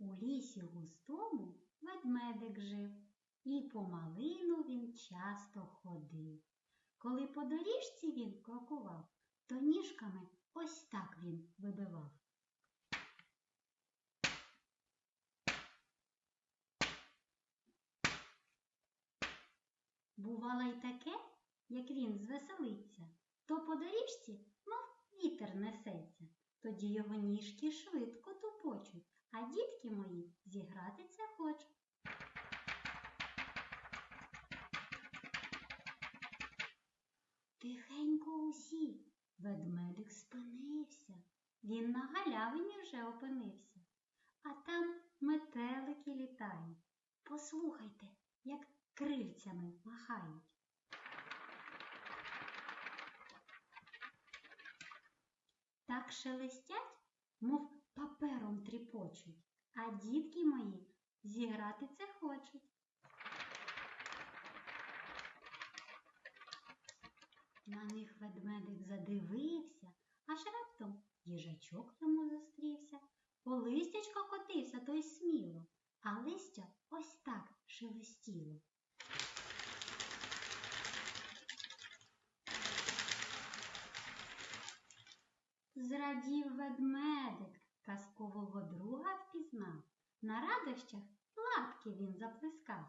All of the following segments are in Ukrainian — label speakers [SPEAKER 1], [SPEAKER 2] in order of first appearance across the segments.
[SPEAKER 1] лісі густому ведмедик жив, і по малину він часто ходив. Коли по доріжці він крокував, то ніжками ось так він вибивав. Бувало й таке, як він звеселиться, то по доріжці, мов вітер несеться, тоді його ніжки швидко тупочуть, а дітки мої зігратися хочуть. Тихенько усі, ведмедик спинився. Він на галявині вже опинився, а там метелики літають. Послухайте, як крильцями махають. Так шелестять, мов папером тріпочуть, а дітки мої зіграти це хочуть. На них ведмедик задивився, аж раптом їжачок йому зустрівся. По листячко котився той сміло, а листя ось так шелестіло. Зрадів ведмедик. На радощах лапки він заплескав.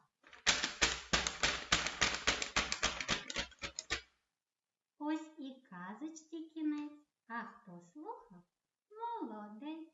[SPEAKER 1] Ось і казочці кінець, а хто слухав молодець.